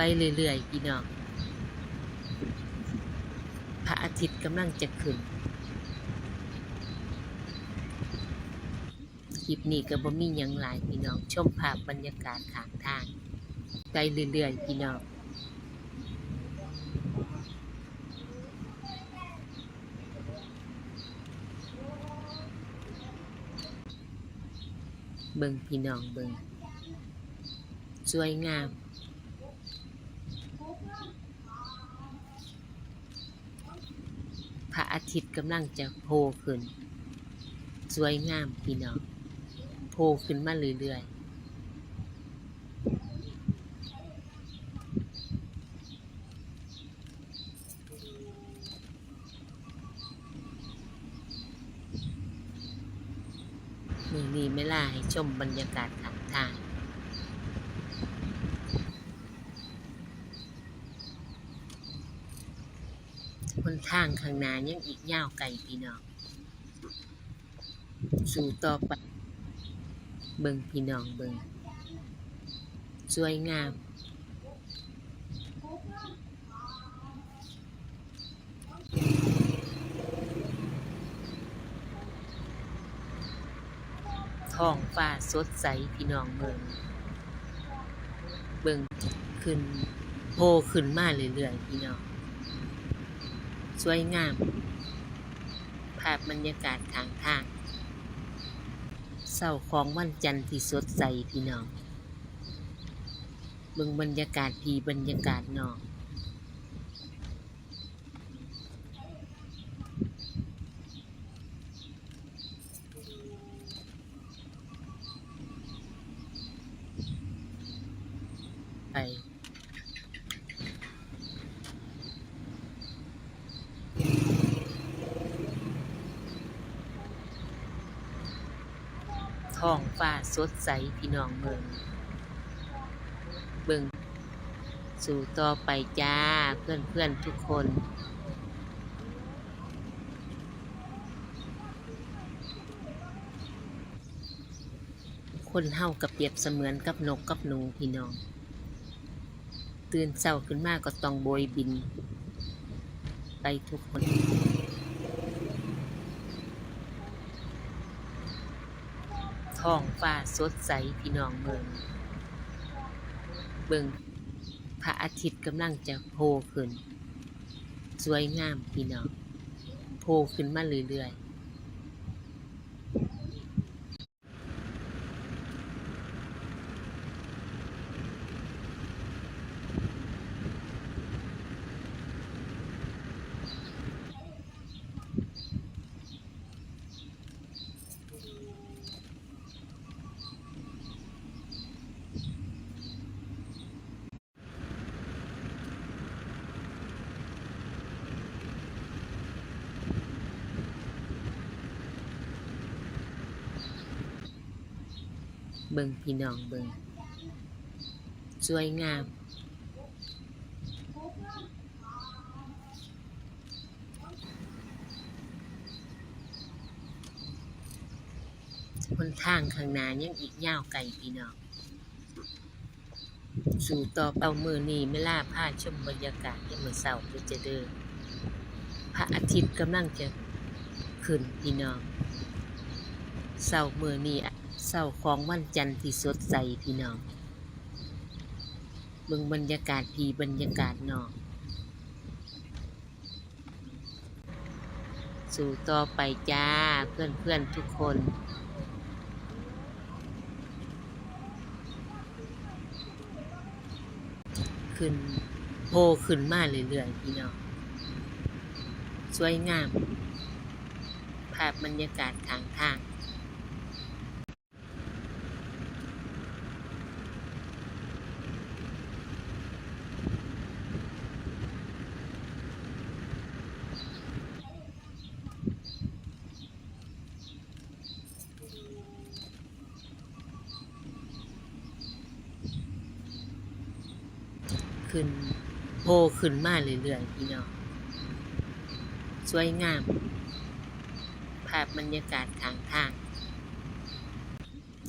ไปเรื่อยๆพี่น้องพระอาทิตย์กำลังจะขึ้นคลิปนี้ก็บ่มีหยังหลายพี่น้อง ชมภาพบรรยากาศขางทางไปเรื่อยๆพี่น้องเบิ่งพี่น้องเบิ่งสวยงาม พระอา ทิตย์กำลังจะโผล่ขึ้น สวยงามพี่น้องโผล่ขึ้นมาเรื่อยๆมือนี้ไม่ล่าให้ชมบรรยากาศข้า งทางหนทางข้างหน้ายังอีกยาวไกลพี่น้อง สู่ต่อไป เบิ่งพี่น้องเบิ่งสวยงาม ท้องฟ้าสดใสพี่น้องเบิ่งเบิ่งขึ้นโผล่ขึ้นมาเรื่อยๆพี่น้อง วยงาม ภาพบรรยากาศทางทางเศร้าของวันจันทร์ที่สดใสพี่น้องเบิ่งบรรยากาศพีบรรยากาศนอก ไป ท้องฟ้าสดใสพี่น้องเมืองเบิ่งสู่ต่อไปจ้าเพื่อนเพื่อนทุกคน คนเฮากับเปรียบเสมือนกับนกกับหนูพี่น้อง ตื่นเช้าขึ้นมาก็ต้องโบยบิน ไปทุกคน ท้องฟ้าสดใสพี่น้องเมืองเบิ่งพระอาทิตย์กำลังจะโผล่ขึ้น สวยงามพี่น้องโผล่ขึ้นมาเรื่อยๆ เบิ่งพี่น้องเบิ่งสวยงามหนทางข้างหน้ายังอีกยาวไกลพี่น้อง สู่ต่อเป้ามือนีไม่ล่าพาชมบรรยากาศยามมื้อเช้าเพื่จะเดินพระอาทิตย์กำลังจะขึ้นพี่น้องเช้ามือนี้ เช้าของวันจันทร์ที่สดใสพี่น้องเบิ่งบรรยากาศพีบรรยากาศนอก สู่ต่อไปจ้าเพื่อนเพื่อนทุกคน ขึ้นโผล่ขึ้นมาเรื่อยๆพี่น้องสวยงาม ภาพบรรยากาศทางทาง ขึ้นโผล่ขึ้นมาเรื่อยๆพี่น้องสวยงาม ภาพบรรยากาศทางทาง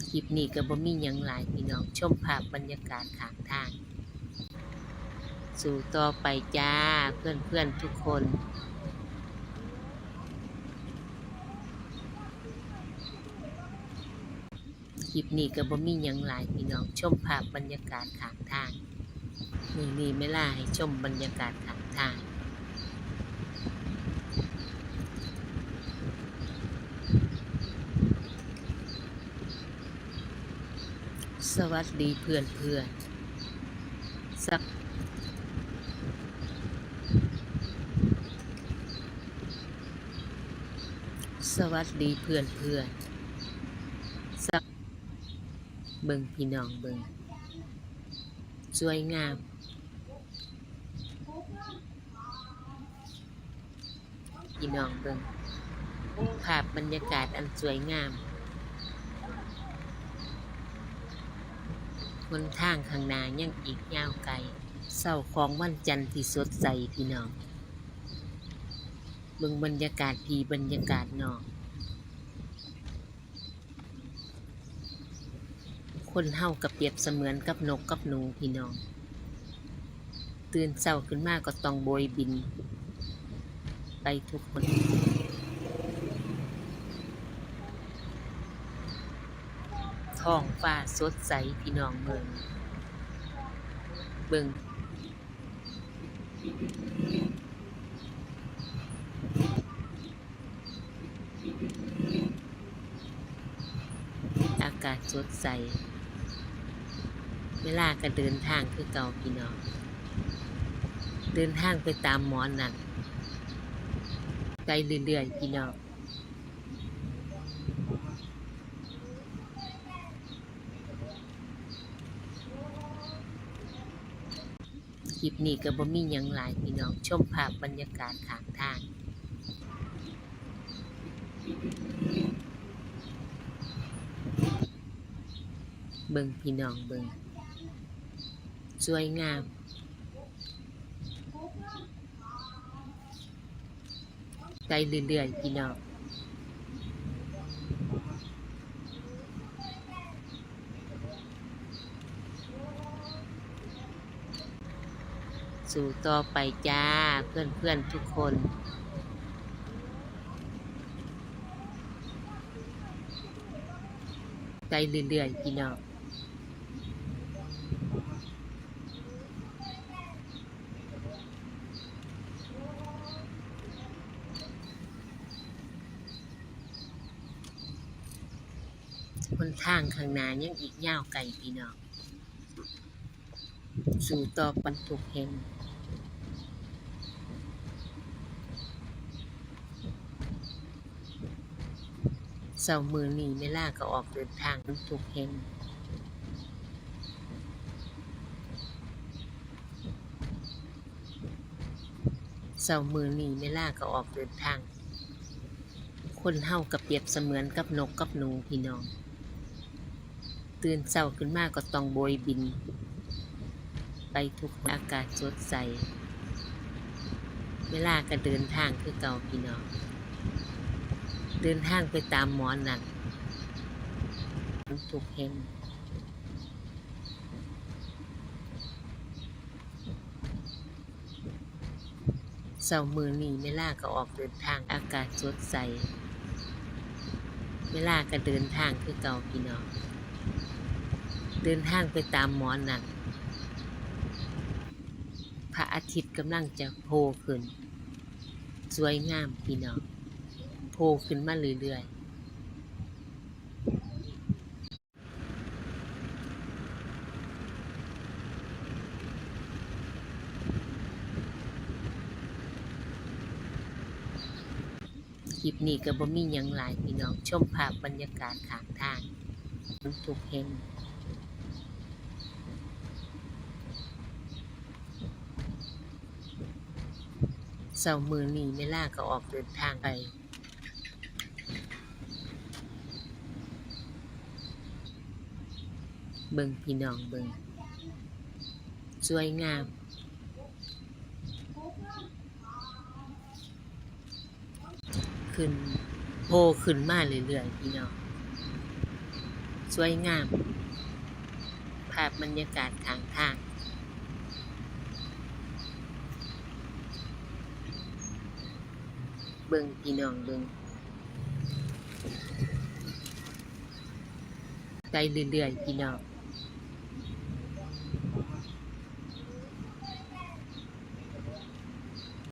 คลิปนี้ก็บ่มีหยังหลายพี่น้องชมภาพบรรยากาศทางทาง สู่ต่อไปจ้าเพื่อนเพื่อนๆทุกคนคลิปนี้ก็บ่มีหยังหลายพี่น้องชมภาพบรรยากาศข้างทาง นี่นี่ไม่ล่าให้ชมบรรยากาศข้างทางสวัสดีเพื่อนเพื่อนสักสวัสดีเพื่อนเพื่อนสักเบิงพี่น้องเบิงสวยงาม พี่น้องเบิ่งภาพบรรยากาศอันสวยงามหนทางข้างหน้ายังอีกยาวไกลเศร้าของวันจันทร์ที่สดใสพี่น้องเบิ่งบรรยากาศพีบรรยากาศนอก คนเฮากับเปรียบเสมือนกับนกกับหนูพี่น้อง ตื่นเช้าขึ้นมาก็ต้องโบยบิน ไปทุกคนท้องฟ้าสดใสพี่น้องเมืองเบิ่งอากาศสดใส เวลาก็เดินทางคือเก่าพี่น้อง เดินทางไปตามหมอนนั่น ไปเรื่อยๆพี่น้องคลิปนี้ก็บ่มีหยังหลายพี่น้องชมภาพบรรยากาศข้างทางเบิ่งพี่น้องเบิ่งสวยงาม ไปเรื่อยๆพี่น้องสู่ต่อไปจ้าเพื่อนๆทุกคนไปเรื่อยๆพี่น้อง คนทางข้างหน้ายังอีกยาวไกลพี่น้อง สู่ต่อปันทุกแห่งเสาร์มือนี้เมล่าก็ออกเดินทางปันทุกแห่งเสาร์มือนี้เมล่าก็ออกเดินทาง คนเฮากับเปรียบเสมือนกับนกกับหนูพี่น้อง ตื่นเช้าขึ้นมากก็ต้องโบยบิน ไปทุกอากาศสดใส เวลาก็เดินทางคือเก่าพี่น้อง เดินทางไปตามหมอนนั่นทุกแห่งเสาร์มือนีเวลาก็ออกเดินทางอากาศสดใสเวลาก็เดินทางคือเก่าพี่น้อง ดินทางไปตามหมอนนั่นพระอาทิตย์กำลังจะโผล่ขึ้น สวยงามพี่น้องโผล่ขึ้นมาเรื่อยๆคลิปนี้ก็บ่มีหยังหลายพี่น้องชมภาพบรรยากาศข้างทางทุกแห่ง เสาร์มือนี้เมล่าก็ออกเดินทางไปเบิงพี่น้องเบิงสวยงาม ขึ้นโผล่ขึ้นมาเรื่อยๆพี่น้อง สวยงาม ภาพบรรยากาศทางทาง เบิ่งพี่น้องเบิ่งไปเรื่อยๆพี่น้อง